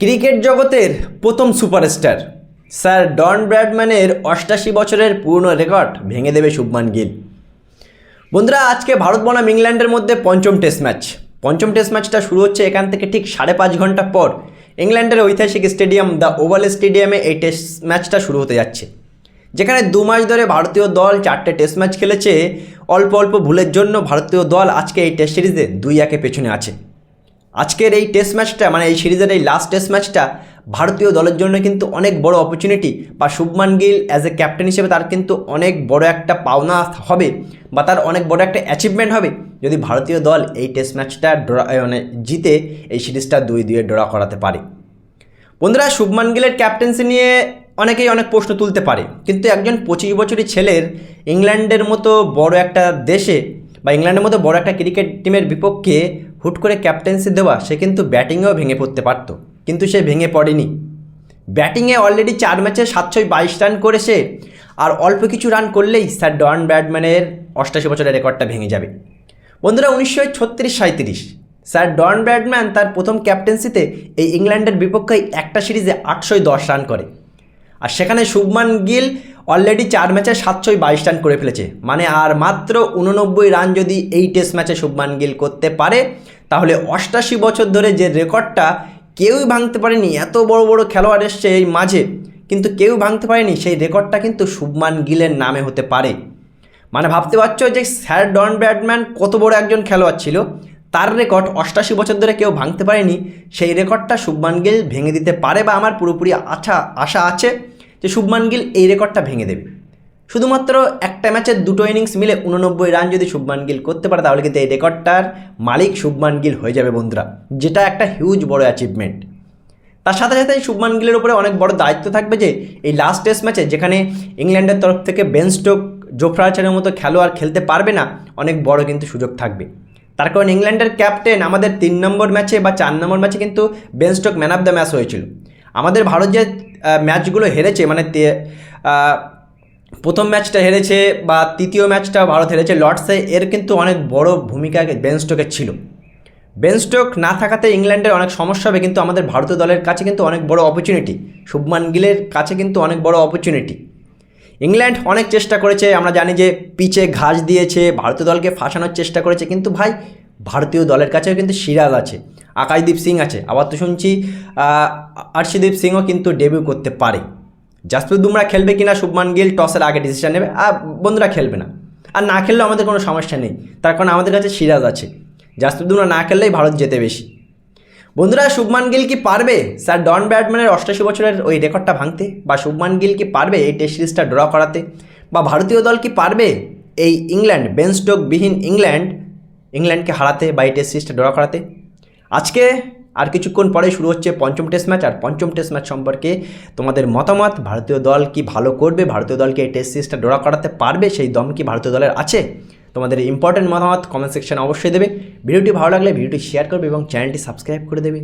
Cricket জগতের প্রথম superstar. Sir ডন ব্র্যাডম্যানের অষ্টাশি বছরের পূর্ণ রেকর্ড ভেঙে দেবে শুভমান গিল। বন্ধুরা, আজকে ভারত বনাম ইংল্যান্ডের মধ্যে পঞ্চম টেস্ট ম্যাচ। পঞ্চম টেস্ট ম্যাচটা শুরু হচ্ছে এখান থেকে ঠিক সাড়ে পাঁচ ঘণ্টা পর। ইংল্যান্ডের ঐতিহাসিক স্টেডিয়াম, দ্য ওভাল স্টেডিয়ামে এই টেস্ট ম্যাচটা শুরু হতে যাচ্ছে। যেখানে দু মাস ধরে ভারতীয় দল চারটে টেস্ট ম্যাচ খেলেছে। অল্প অল্প ভুলের জন্য ভারতীয় দল আজকে এই টেস্ট সিরিজে দুই একে পেছনে আছে। আজকের এই টেস্ট ম্যাচটা মানে এই সিরিজের এই লাস্ট টেস্ট ম্যাচটা ভারতীয় দলের জন্য কিন্তু অনেক বড় অপরচুনিটি বা Shubman Gill as a captain হিসেবে তার কিন্তু অনেক বড় একটা পাওনা হবে বা তার অনেক বড় একটা অ্যাচিভমেন্ট হবে যদি ভারতীয় দল এই টেস্ট ম্যাচটা ড্রা মানে জিতে এই সিরিজটা দুই দুয়ে ড্র করাতে পারে। বন্ধুরা, শুভমান গিলের ক্যাপ্টেন্সি নিয়ে অনেকেই অনেক প্রশ্ন তুলতে পারে। কিন্তু একজন পঁচিশ বছরই ছেলের ইংল্যান্ডের মতো বড় একটা দেশে বা ইংল্যান্ডের মতো বড় একটা ক্রিকেট টিমের বিপক্ষে হুট করে ক্যাপ্টেন্সি দেওয়া, সে কিন্তু ব্যাটিংয়েও ভেঙে পড়তে পারত। কিন্তু সে ভেঙে পড়েনি। ব্যাটিংয়ে অলরেডি চার ম্যাচে সাতশো বাইশ রান করেছে আর অল্প কিছু রান করলেই স্যার ডন ব্যাডম্যানের অষ্টাশি বছরের রেকর্ডটা ভেঙে যাবে। বন্ধুরা, উনিশশো ছত্রিশ সাঁত্রিশ স্যার ডন ব্র্যাডম্যান তার প্রথম ক্যাপ্টেন্সিতে এই ইংল্যান্ডের বিপক্ষে একটা সিরিজে আটশোই দশ রান করে। আর সেখানে শুভমান গিল অলরেডি চার ম্যাচে সাতশোই বাইশ রান করে ফেলেছে। মানে আর মাত্র উননব্বই রান যদি এই টেস্ট ম্যাচে শুভমান গিল করতে পারে, তাহলে অষ্টাশি বছর ধরে যে রেকর্ডটা কেউই ভাঙতে পারেনি, এত বড় বড় খেলোয়াড় এসছে এই মাঝে, কিন্তু কেউ ভাঙতে পারেনি, সেই রেকর্ডটা কিন্তু শুভমান গিলের নামে হতে পারে। মানে ভাবতে পারছ যে স্যার ডন ব্যাটম্যান কত বড় একজন খেলোয়াড় ছিল তার রেকর্ড অষ্টাশি বছর ধরে কেউ ভাঙতে পারেনি। সেই রেকর্ডটা শুভমান গিল ভেঙে দিতে পারে বা আমার পুরোপুরি আশা আশা আছে যে শুভমান গিল এই রেকর্ডটা ভেঙে দেবে। শুধুমাত্র একটা ম্যাচের দুটো ইনিংস মিলে উননব্বই রান যদি শুভমান গিল করতে পারে, তাহলে কিন্তু এই রেকর্ডটার মালিক শুভমান গিল হয়ে যাবে বন্ধুরা। যেটা একটা হিউজ বড় অ্যাচিভমেন্ট তার সাথে সাথে শুভমান গিলের উপরে অনেক বড় দায়িত্ব থাকবে যে, এই লাস্ট টেস্ট ম্যাচে যেখানে ইংল্যান্ডের তরফ থেকে বেন স্টোক জোফ্রাচারের মতো খেলোয়াড় খেলতে পারবে না, অনেক বড় কিন্তু সুযোগ থাকবে। তার কারণ ইংল্যান্ডের ক্যাপ্টেন আমাদের তিন নম্বর ম্যাচে বা চার নম্বর ম্যাচে কিন্তু Ben Stokes man of the match হয়েছিল। আমাদের ভারত যে ম্যাচগুলো হেরেছে মানে প্রথম ম্যাচটা হেরেছে বা তৃতীয় ম্যাচটা ভারত হেরেছে, লর্ডসে এর কিন্তু অনেক বড় ভূমিকা বেন স্টোকের ছিল। বেন স্টোক না থাকাতে ইংল্যান্ডের অনেক সমস্যা হবে, কিন্তু আমাদের ভারতীয় দলের কাছে কিন্তু অনেক বড় অপরচুনিটি শুভমান গিলের কাছে কিন্তু অনেক বড় অপরচুনিটি ইংল্যান্ড অনেক চেষ্টা করেছে, আমরা জানি যে পিচে ঘাস দিয়েছে, ভারতীয় দলকে ফাঁসানোর চেষ্টা করেছে, কিন্তু ভাই ভারতীয় দলের কাছেও কিন্তু সিরাজ আছে, আকাশদীপ সিং আছে। আবার তো শুনছি আর্শদীপ সিংও কিন্তু ডেবিউ করতে পারে। জাসপ্রীত বুমরা খেলবে কিনা, শুভমান গিল টসের আগে ডিসিশন নেবে আর বন্ধুরা খেলবে না। আর না খেললেও আমাদের কোনো সমস্যা নেই, তার কারণ আমাদের কাছে সিরাজ আছে। জাসপ্রীত বুমরা না খেললেই ভারত যেতে বেশি। বন্ধুরা, শুভমান গিল কি পারবে? স্যার, ডন ব্যাটম্যানের অষ্টাশি বছরের ওই রেকর্ডটা ভাঙতে? বা শুভমান গিল কি পারবে এই টেস্ট সিরিজটা ড্র করাতে? বা ভারতীয় দল কি পারবে এই ইংল্যান্ড বিহীন ইংল্যান্ড, ইংল্যান্ডকে হারাতে বা এই টেস্ট সিরিজটা ড্র করাতে? আজকে আর কিছুক্ষণ পরে শুরু হচ্ছে পঞ্চম টেস্ট ম্যাচ। আর পঞ্চম টেস্ট ম্যাচ সম্পর্কে তোমাদের মতামত? ভারতীয় দল কি ভালো করবে? ভারতীয় দলকে এই টেস্ট সিরিজটা ড্র করাতে পারবে? সেই দম কি ভারতীয় দলের আছে? তোমাদের ইম্পর্টেন্ট মতামত কমেন্ট সেকশন অবশ্যই দেবে। ভিডিওটি ভালো লাগলে ভিডিওটি শেয়ার করবে এবং চ্যানেলটি সাবস্ক্রাইব করে দেবে।